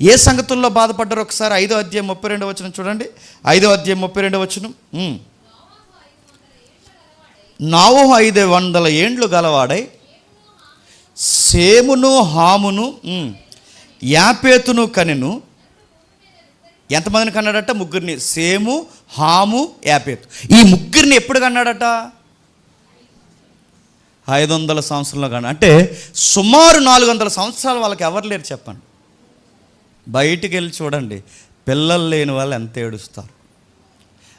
ఏ సంగతుల్లో బాధపడ్డారు? ఒకసారి ఐదో అధ్యాయం ముప్పై రెండో వచ్చిన చూడండి. ఐదో అధ్యాయం ముప్పై రెండో వచ్చిన నావు ఐదు వందల ఏండ్లు గలవాడై సేమును హామును యాపేతును కనెను. ఎంతమందిని కన్నాడట? ముగ్గురిని. Shem Ham Japheth. ఈ ముగ్గురిని ఎప్పుడు కన్నాడట? ఐదు వందల సంవత్సరంలో కానీ అంటే సుమారు నాలుగు వందల సంవత్సరాలు వాళ్ళకి ఎవరు లేరు చెప్పండి. బయటికి వెళ్ళి చూడండి పిల్లలు లేని వాళ్ళు ఎంత ఏడుస్తారు.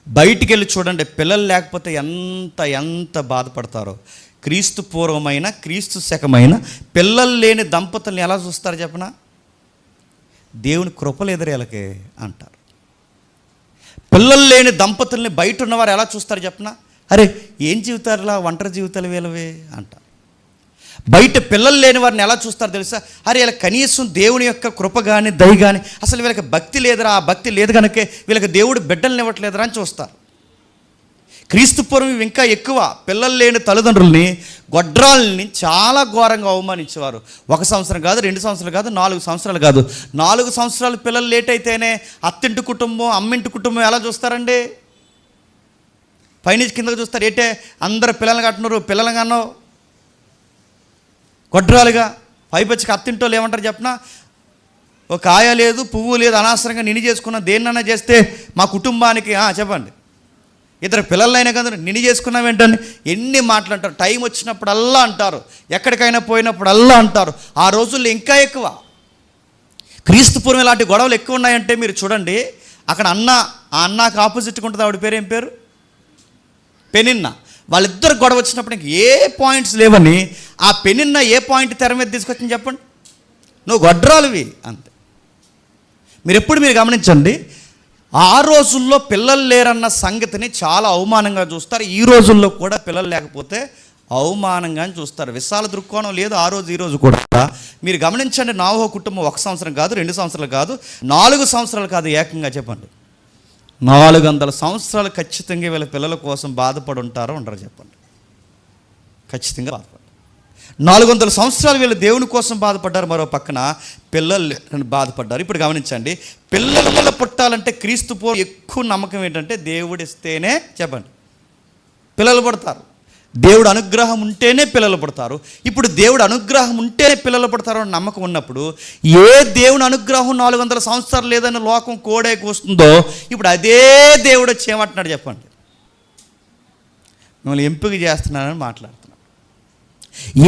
బయటికి వెళ్ళి చూడండి పిల్లలు లేకపోతే ఎంత ఎంత బాధపడతారో. క్రీస్తు పూర్వమైన క్రీస్తు శకమైన పిల్లలు లేని దంపతుల్ని ఎలా చూస్తారు చెప్పనా? దేవుని కృపలు ఎదురేలకే అంటారు. పిల్లలు లేని దంపతుల్ని బయట ఉన్నవారు ఎలా చూస్తారు చెప్పనా? అరే ఏం జీవితారులా? ఒంటరి జీవితాలు వీలవే అంటారు. బయట పిల్లలు లేని వారిని ఎలా చూస్తారు తెలుసా? అరే వీళ్ళకి కనీసం దేవుని యొక్క కృప కానీ దయ కానీ అసలు వీళ్ళకి భక్తి లేదురా ఆ భక్తి లేదు కనుకే వీళ్ళకి దేవుడు బిడ్డల్ని ఇవ్వట్లేదురా అని చూస్తారు. క్రీస్తుపూర్వం ఇంకా ఎక్కువ పిల్లలు లేని తల్లిదండ్రుల్ని గొడ్రాలని చాలా ఘోరంగా అవమానించేవారు. ఒక సంవత్సరం కాదు రెండు సంవత్సరాలు కాదు నాలుగు సంవత్సరాలు కాదు. నాలుగు సంవత్సరాలు పిల్లలు లేట్ అయితేనే అత్తింటి కుటుంబం అమ్మింటి కుటుంబం ఎలా చూస్తారండి? పైనుంచి కిందకు చూస్తారు ఏంటే అందరు పిల్లలు కట్టినారు పిల్లలు కన్నావు గొడ్రాలుగా పైపచ్చి కత్తింటోళ్ళు ఏమంటారు చెప్పినా? ఒక కాయ లేదు పువ్వు లేదు అనవసరంగా నిని చేసుకున్న దేన్నైనా చేస్తే మా కుటుంబానికి చెప్పండి. ఇద్దరు పిల్లలైనా కదా నిని చేసుకున్నాం ఏంటని ఎన్ని మాటలు అంటారు? టైం వచ్చినప్పుడల్లా అంటారు. ఎక్కడికైనా పోయినప్పుడల్లా అంటారు. ఆ రోజుల్లో ఇంకా ఎక్కువ. క్రీస్తుపూర్వం ఇలాంటి గొడవలు ఎక్కువ ఉన్నాయంటే మీరు చూడండి అక్కడ అన్న ఆ అన్నకు ఆపోజిట్గా ఉంటుంది ఆవిడ పేరు ఏం పేరు? పెనిన్న. వాళ్ళిద్దరు గొడవ వచ్చినప్పుడు ఇంక ఏ పాయింట్స్ లేవని ఆ పెనిన్న ఏ పాయింట్ తెర మీద తీసుకొచ్చింది చెప్పండి? నువ్వు గొడ్రాలువి అంతే. మీరు ఎప్పుడు మీరు గమనించండి ఆ రోజుల్లో పిల్లలు లేరన్న సంగతిని చాలా అవమానంగా చూస్తారు. ఈ రోజుల్లో కూడా పిల్లలు లేకపోతే అవమానంగా చూస్తారు. విశాల దృక్కోణం లేదు ఆ రోజు ఈ రోజు కూడా. మీరు గమనించండి నావో కుటుంబం ఒక సంవత్సరం కాదు రెండు సంవత్సరాలు కాదు నాలుగు సంవత్సరాలు కాదు ఏకంగా చెప్పండి. నాలుగు వందల సంవత్సరాలు ఖచ్చితంగా వీళ్ళ పిల్లల కోసం బాధపడి ఉంటారో ఉండరు చెప్పండి. ఖచ్చితంగా బాధపడ్డారు నాలుగు వందల సంవత్సరాలు వీళ్ళు దేవుని కోసం బాధపడ్డారు మరో పక్కన పిల్లలు బాధపడ్డారు. ఇప్పుడు గమనించండి పిల్లల పుట్టాలంటే క్రీస్తు పో ఎక్కువ నమ్మకం ఏంటంటే దేవుడు ఇస్తేనే చెప్పండి. పిల్లలు పుడతారు. దేవుడు అనుగ్రహం ఉంటేనే పిల్లలు పుడతారు. ఇప్పుడు దేవుడు అనుగ్రహం ఉంటేనే పిల్లలు పుడతారు అని నమ్మకం ఉన్నప్పుడు ఏ దేవుని అనుగ్రహం నాలుగు వందల సంవత్సరాలు లేదని లోకం కోడేకి వస్తుందో ఇప్పుడు అదే దేవుడు వచ్చి ఏమంటున్నాడు చెప్పండి. మిమ్మల్ని ఎంపిక చేస్తున్నానని మాట్లాడుతున్నాడు.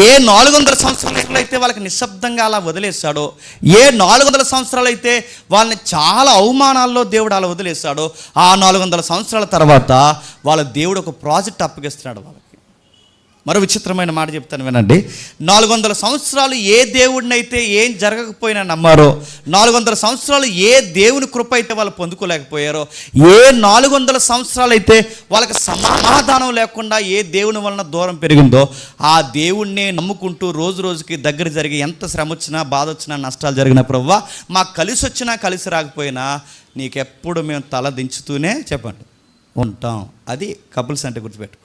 ఏ నాలుగు వందల సంవత్సరాలు అయితే వాళ్ళకి నిశ్శబ్దంగా అలా వదిలేశాడో ఏ నాలుగు వందల సంవత్సరాలు అయితే వాళ్ళని చాలా అవమానాల్లో దేవుడు అలా వదిలేశాడో ఆ నాలుగు వందల సంవత్సరాల తర్వాత వాళ్ళ దేవుడు ఒక ప్రాజెక్ట్ అప్పగిస్తున్నాడు వాళ్ళకి. మరో విచిత్రమైన మాట చెప్తాను వినండి. నాలుగు వందల సంవత్సరాలు ఏ దేవుడినైతే ఏం జరగకపోయినా నమ్మారో నాలుగు వందల సంవత్సరాలు ఏ దేవుని కృప అయితే వాళ్ళు పొందుకోలేకపోయారో ఏ నాలుగు వందల సంవత్సరాలు అయితే వాళ్ళకి సమాధానం లేకుండా ఏ దేవుని వలన దూరం పెరిగిందో ఆ దేవుణ్ణి నమ్ముకుంటూ రోజు రోజుకి దగ్గర జరిగి ఎంత శ్రమ వచ్చినా బాధ వచ్చినా నష్టాలు జరిగిన ప్రవ్వా మాకు కలిసి వచ్చినా కలిసి రాకపోయినా నీకెప్పుడు మేము తల దించుతూనే చెప్పండి. ఉంటాం. అది కపుల్స్ అంటే గుర్తుపెట్టుకో.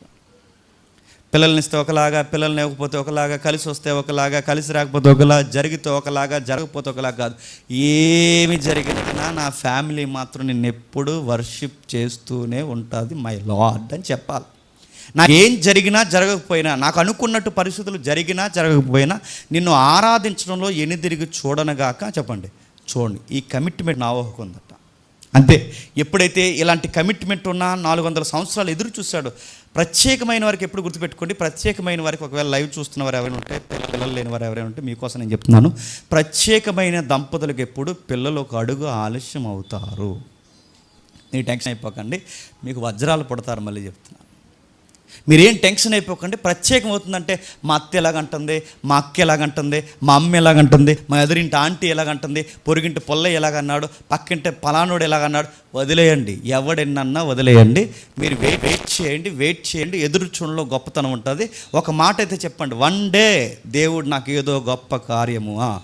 పిల్లల్ని ఇస్తే ఒకలాగా పిల్లల్ని ఇవ్వకపోతే ఒకలాగా కలిసి వస్తే ఒకలాగా కలిసి రాకపోతే ఒకలా జరిగితే ఒకలాగా జరగకపోతే ఒకలాగా కాదు. ఏమి జరిగినా నా ఫ్యామిలీ మాత్రం నేను ఎప్పుడు వర్షిప్ చేస్తూనే ఉంటుంది మై లార్డ్ అని చెప్పాలి. నాకు ఏం జరిగినా జరగకపోయినా నాకు అనుకున్నట్టు పరిస్థితులు జరిగినా జరగకపోయినా నిన్ను ఆరాధించడంలో ఎనిదిరిగి చూడనగాక చెప్పండి చూడండి ఈ కమిట్మెంట్ నా ఊహకు ఉందట. అంతే. ఎప్పుడైతే ఇలాంటి కమిట్మెంట్ ఉన్న నాలుగు వందల సంవత్సరాలు ఎదురు చూశాడు ప్రత్యేకమైన వారికి ఎప్పుడు గుర్తుపెట్టుకోండి? ప్రత్యేకమైన వారికి ఒకవేళ లైవ్ చూస్తున్న వారు ఎవరైనా ఉంటే పిల్లలు లేని వారు ఎవరైనా ఉంటే మీకోసం నేను చెప్తున్నాను. ప్రత్యేకమైన దంపతులకు ఎప్పుడు పిల్లలు ఒక అడుగు ఆలస్యం అవుతారు మీ టెన్షన్ అయిపోకండి. మీకు వజ్రాలు పుడతారు మళ్ళీ చెప్తున్నాను. మీరేం టెన్షన్ అయిపోకండి. ప్రత్యేకం అవుతుందంటే మా అత్త ఎలాగంటుంది? మా అక్క ఎలాగంటుంది? మా అమ్మ ఎలాగంటుంది? మా ఎదురింటి ఆంటీ ఎలాగంటుంది? పొరుగింటి పొల్ల ఎలాగన్నాడు? పక్కింటి పలానోడు ఎలాగన్నాడు? వదిలేయండి. ఎవడెన్నన్నా వదిలేయండి. మీరు వెయిట్ వెయిట్ చేయండి వెయిట్ చేయండి. ఎదురు చూడలో గొప్పతనం ఉంటుంది. ఒక మాట అయితే చెప్పండి. వన్ డే దేవుడు నాకు ఏదో గొప్ప కార్యము.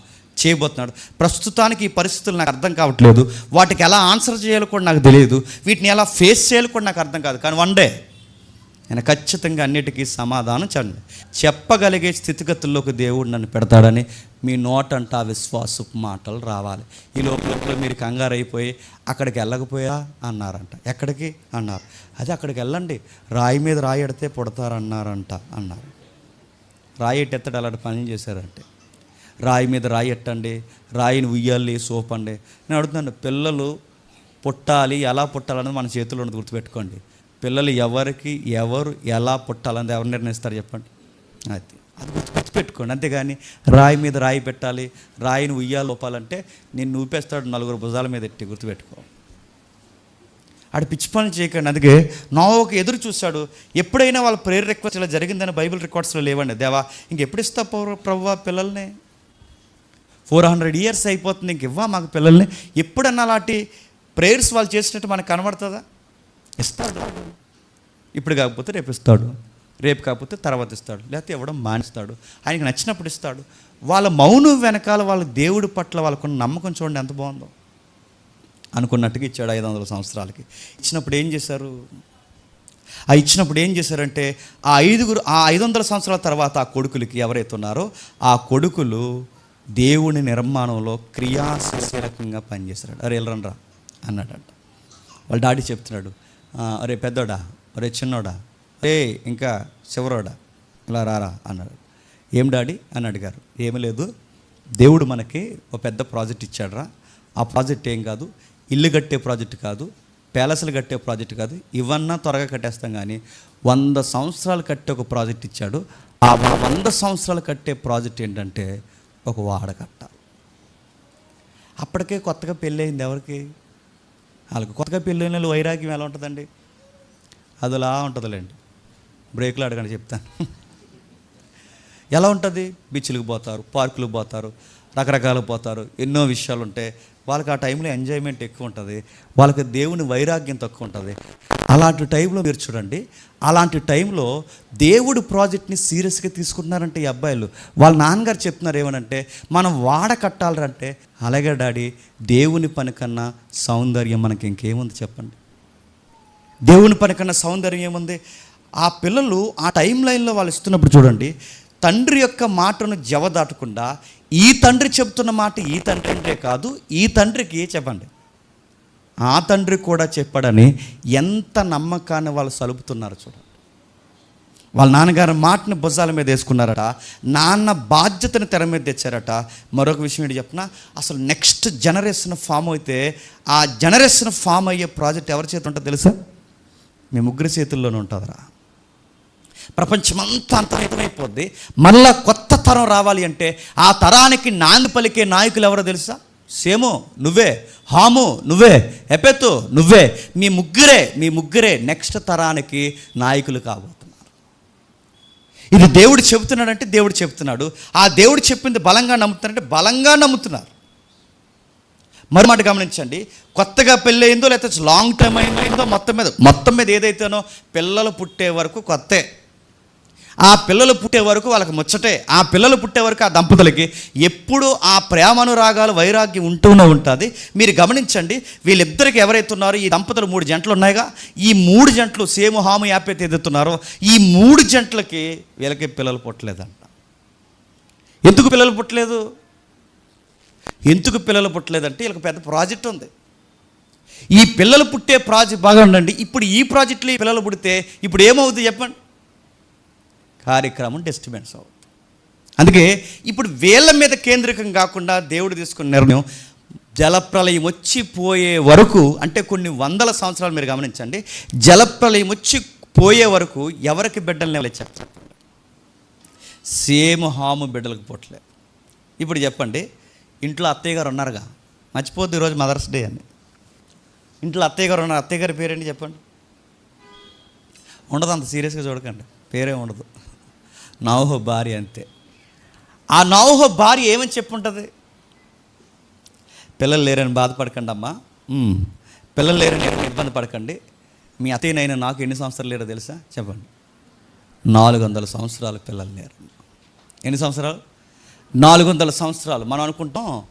చేయబోతున్నాడు. ప్రస్తుతానికి ఈ పరిస్థితులు నాకు అర్థం కావట్లేదు. వాటికి ఎలా ఆన్సర్ చేయాలో కూడా నాకు తెలియదు. వీటిని ఎలా ఫేస్ చేయాలో కూడా నాకు అర్థం కాదు. కానీ వన్ డే నేను ఖచ్చితంగా అన్నిటికీ సమాధానం చండి చెప్పగలిగే స్థితిగతుల్లోకి దేవుడు నన్ను పెడతాడని మీ నోటంట ఆ విశ్వాసపు మాటలు రావాలి. ఈ లోపల మీరు కంగారు అయిపోయి అక్కడికి వెళ్ళకపోయా? అన్నారంట. ఎక్కడికి? అన్నారు. అదే అక్కడికి వెళ్ళండి. రాయి మీద రాయి ఎడితే పుడతారన్నారంట అన్నారు. రాయి ఎట్టెత్తడు అలాంటి పని చేశారంటే. రాయి మీద రాయి ఎట్టండి. రాయిని ఉయ్యాలి సోపండి. నేను అడుగుతున్నాను పిల్లలు పుట్టాలి ఎలా పుట్టాలన్నది మన చేతిలో ఉన్నది గుర్తుపెట్టుకోండి. పిల్లలు ఎవరికి ఎవరు ఎలా పుట్టాలని ఎవరు నిర్ణయిస్తారు చెప్పండి. అది అది గుర్తుపెట్టుకోండి. అంతేగాని రాయి మీద రాయి పెట్టాలి రాయిని ఉయ్యాలు లోపాలంటే నేను ఊపేస్తాడు నలుగురు భుజాల మీద ఎట్టి గుర్తుపెట్టుకో. ఆడు పిచ్చి పని చేయకండి. అందుకే నోవకు ఎదురు చూశాడు. ఎప్పుడైనా వాళ్ళ ప్రేయర్ రిక్వెస్ట్ ఇలా జరిగిందని బైబిల్ రికార్డ్స్లో లేవండి. దేవా ఇంకెప్పుడు ఇస్తా ప్రవ్వా పిల్లల్ని? ఫోర్ హండ్రెడ్ ఇయర్స్ అయిపోతుంది. ఇంక ఇవ్వా మాకు పిల్లల్ని? ఎప్పుడన్నా అలాంటి ప్రేయర్స్ వాళ్ళు చేసినట్టు మనకు కనబడుతుందా? ఇస్తాడు. ఇప్పుడు కాకపోతే రేపు ఇస్తాడు. రేపు కాకపోతే తర్వాత ఇస్తాడు. లేకపోతే ఇవ్వడం మానేస్తాడు. ఆయనకి నచ్చినప్పుడు ఇస్తాడు. వాళ్ళ మౌనం వెనకాల వాళ్ళ దేవుడి పట్ల వాళ్ళకున్న నమ్మకం చూడండి ఎంత బాగుందో. అనుకున్నట్టుగా ఇచ్చాడు ఐదు వందల సంవత్సరాలకి. ఇచ్చినప్పుడు ఏం చేశారు? ఆ ఇచ్చినప్పుడు ఏం చేశారంటే ఆ ఐదుగురు ఆ ఐదు వందల సంవత్సరాల తర్వాత ఆ కొడుకులకి ఎవరైతే ఉన్నారో ఆ కొడుకులు దేవుని నిర్మాణంలో క్రియాశీలకంగా పనిచేశాడు అరే వెళ్ళరండ్రా అన్నాడంట. వాళ్ళ డాడీ చెప్తున్నాడు అరే పెద్దోడా అరే చిన్నోడా అరే ఇంకా చివరోడా ఇలా రారా అన్నాడు. ఏం డాడీ? అని అడిగారు. ఏమీ లేదు దేవుడు మనకి ఒక పెద్ద ప్రాజెక్ట్ ఇచ్చాడురా. ఆ ప్రాజెక్ట్ ఏం కాదు ఇల్లు కట్టే ప్రాజెక్ట్ కాదు ప్యాలెస్లు కట్టే ప్రాజెక్ట్ కాదు ఇవన్నా త్వరగా కట్టేస్తాం కానీ వంద సంవత్సరాలు కట్టే ఒక ప్రాజెక్ట్ ఇచ్చాడు. ఆ వంద సంవత్సరాలు కట్టే ప్రాజెక్ట్ ఏంటంటే ఒక వాడ కట్టాలి అప్పటికే కొత్తగా పెళ్ళయింది ఎవరికి? వాళ్ళకి కొత్తగా పెళ్ళిన వాళ్ళు వైరాగ్యం ఎలా ఉంటుందండి? అదిలా ఉంటుందిలేండి. బ్రేక్లు అడగండి చెప్తాను. ఎలా ఉంటుంది? బీచ్లకు పోతారు పార్కులకు పోతారు. రకరకాలు పోతారు. ఎన్నో విషయాలు ఉంటాయి వాళ్ళకి ఆ టైంలో ఎంజాయ్మెంట్ ఎక్కువ ఉంటుంది వాళ్ళకి దేవుని వైరాగ్యం తక్కువ ఉంటుంది అలాంటి టైంలో మీరు చూడండి. అలాంటి టైంలో దేవుడు ప్రాజెక్ట్ని సీరియస్గా తీసుకుంటున్నారంటే ఈ అబ్బాయిలు. వాళ్ళ నాన్నగారు చెప్తున్నారు ఏమనంటే మనం వాడ కట్టాలంటే అలాగే డాడీ దేవుని పని కన్నా సౌందర్యం మనకి ఇంకేముంది చెప్పండి? దేవుని పని కన్నా సౌందర్యం ఏముంది? ఆ పిల్లలు ఆ టైం లైన్లో వాళ్ళు ఇస్తున్నప్పుడు చూడండి తండ్రి యొక్క మాటను జవ దాటకుండా ఈ తండ్రి చెప్తున్న మాట ఈ తండ్రి అంటే కాదు ఈ తండ్రికి చెప్పండి. ఆ తండ్రి కూడా చెప్పాడని ఎంత నమ్మకాన్ని వాళ్ళు సలుపుతున్నారు చూడండి. వాళ్ళ నాన్నగారు మాటని భుజాల మీద వేసుకున్నారట నాన్న బాధ్యతను తెర మీద తెచ్చారట. మరొక విషయం ఏంటి చెప్పిన అసలు నెక్స్ట్ జనరేషన్ ఫామ్ అయితే ఆ జనరేషన్ ఫామ్ అయ్యే ప్రాజెక్ట్ ఎవరి చేతి ఉంటుందో తెలుసా? మీ ముగ్గురి చేతుల్లోనే ఉంటుందిరా. ప్రపంచమంతా అంతరితమైపోద్ది మళ్ళా కొత్త తరం రావాలి అంటే ఆ తరానికి నాంది పలికే నాయకులు ఎవరో తెలుసా? సేము నువ్వే. హాము నువ్వే. ఎపెతు నువ్వే. మీ ముగ్గురే మీ ముగ్గురే నెక్స్ట్ తరానికి నాయకులు కాబోతున్నారు. ఇది దేవుడు చెబుతున్నాడంటే దేవుడు చెప్తున్నాడు ఆ దేవుడు చెప్పింది బలంగా నమ్ముతున్నారంటే బలంగా నమ్ముతున్నారు. మరి మాట గమనించండి. కొత్తగా పెళ్ళి అయిందో లేకపోతే లాంగ్ టైం అయిందో మొత్తం మీద మొత్తం మీద ఏదైతేనో పిల్లలు పుట్టే వరకు కొత్తే. ఆ పిల్లలు పుట్టే వరకు వాళ్ళకి ముచ్చటే ఆ పిల్లలు పుట్టే వరకు ఆ దంపతులకి ఎప్పుడు ఆ ప్రేమానురాగాలు వైరాగ్యం ఉంటూనే ఉంటుంది. మీరు గమనించండి వీళ్ళిద్దరికి ఎవరైతే ఉన్నారో ఈ దంపతులు మూడు జంటలు ఉన్నాయిగా. ఈ మూడు జంటలు సేమ్ హాము యాపేత ఎదుగుతున్నారో ఈ మూడు జంటలకి వీళ్ళకి పిల్లలు పుట్టలేదంట. ఎందుకు పిల్లలు పుట్టలేదు? ఎందుకు పిల్లలు పుట్టలేదంటే వీళ్ళకి పెద్ద ప్రాజెక్ట్ ఉంది. ఈ పిల్లలు పుట్టే ప్రాజెక్ట్ బాగా ఉండండి. ఇప్పుడు ఈ ప్రాజెక్టులో ఈ పిల్లలు పుడితే ఇప్పుడు ఏమవుతుంది చెప్పండి? కార్యక్రమం డిస్టర్బెన్స్ అవుతుంది. అందుకే ఇప్పుడు వేళ్ళ మీద కేంద్రికం కాకుండా దేవుడు తీసుకున్న నిర్ణయం జలప్రలయం వచ్చి పోయే వరకు అంటే కొన్ని వందల సంవత్సరాలు మీరు గమనించండి జలప్రలయం వచ్చి పోయే వరకు ఎవరికి బిడ్డలని వెళ్ళి చెప్పండి సేమ్ హాము బిడ్డలకు పోట్లే ఇప్పుడు చెప్పండి ఇంట్లో అత్తయ్య గారు ఉన్నారుగా? మర్చిపోద్దు ఈరోజు మదర్స్ డే అని. ఇంట్లో అత్తయ్య గారు ఉన్నారు అత్తయ్య గారి పేరేంటి చెప్పండి? ఉండదు అంత సీరియస్గా చూడకండి పేరే ఉండదు. నౌహ భార్య అంతే. ఆ నౌహ భార్య ఏమని చెప్పుంటుంది? పిల్లలు లేరని బాధపడకండి అమ్మా పిల్లలు లేరని ఇబ్బంది పడకండి. మీ అత్తయ్యనైనా నాకు ఎన్ని సంవత్సరాలు లేరో తెలుసా? చెప్పండి. నాలుగు వందల సంవత్సరాలు పిల్లలు లేరు. ఎన్ని సంవత్సరాలు? నాలుగు వందల సంవత్సరాలు. మనం అనుకుంటాం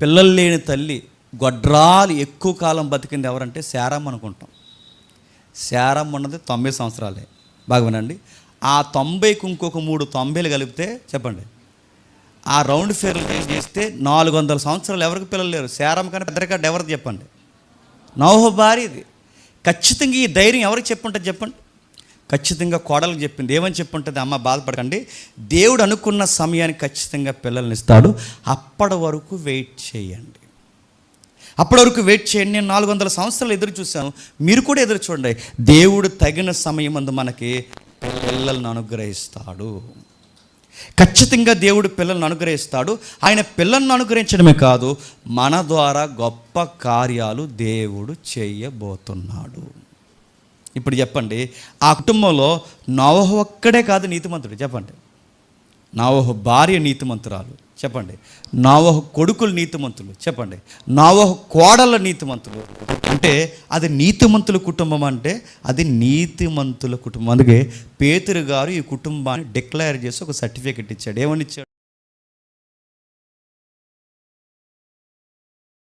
పిల్లలు లేని తల్లి గొడ్రాలు ఎక్కువ కాలం బతికింది ఎవరంటే శారమ్మ అనుకుంటాం. శారమ్మ ఉన్నది తొంభై సంవత్సరాలే. బాగా వినండి. ఆ తొంభైకి ఇంకొక మూడు తొంభైలు కలిపితే చెప్పండి. ఆ రౌండ్ ఫేర్లు చేస్తే నాలుగు వందల సంవత్సరాలు ఎవరికి పిల్లలు లేరు? శారం కానీ పెద్దరికాడు ఎవరికి చెప్పండి. నవహోభ భారీ ఇది ఖచ్చితంగా ఈ ధైర్యం ఎవరికి చెప్పుంటుంది చెప్పండి. ఖచ్చితంగా కోడలకు చెప్పింది. ఏమని చెప్పుంటుంది? అమ్మ బాధపడకండి. దేవుడు అనుకున్న సమయానికి ఖచ్చితంగా పిల్లల్ని ఇస్తాడు. అప్పటి వరకు వెయిట్ చేయండి. అప్పటి వరకు వెయిట్ చేయండి. నేను నాలుగు వందల సంవత్సరాలు ఎదురు చూశాను. మీరు కూడా ఎదురు చూడండి. దేవుడు తగిన సమయం అందు మనకి పిల్లలను అనుగ్రహిస్తాడు. ఖచ్చితంగా దేవుడు పిల్లలను అనుగ్రహిస్తాడు. ఆయన పిల్లలను అనుగ్రహించడమే కాదు మన ద్వారా గొప్ప కార్యాలు దేవుడు చేయబోతున్నాడు. ఇప్పుడు చెప్పండి ఆ కుటుంబంలో నవహ ఒక్కడే కాదు నీతిమంతుడు. చెప్పండి. నావహ భార్య నీతిమంతురాలు. చెప్పండి. నావహ కొడుకులు నీతిమంతులు చెప్పండి. నావహ కోడల నీతిమంతులు. అంటే అది నీతిమంతుల కుటుంబం అంటే అది నీతిమంతుల కుటుంబం. అందుకే పేతురు గారు ఈ కుటుంబాన్ని డిక్లేర్ చేసి ఒక సర్టిఫికెట్ ఇచ్చాడు. ఏమని ఇచ్చాడు?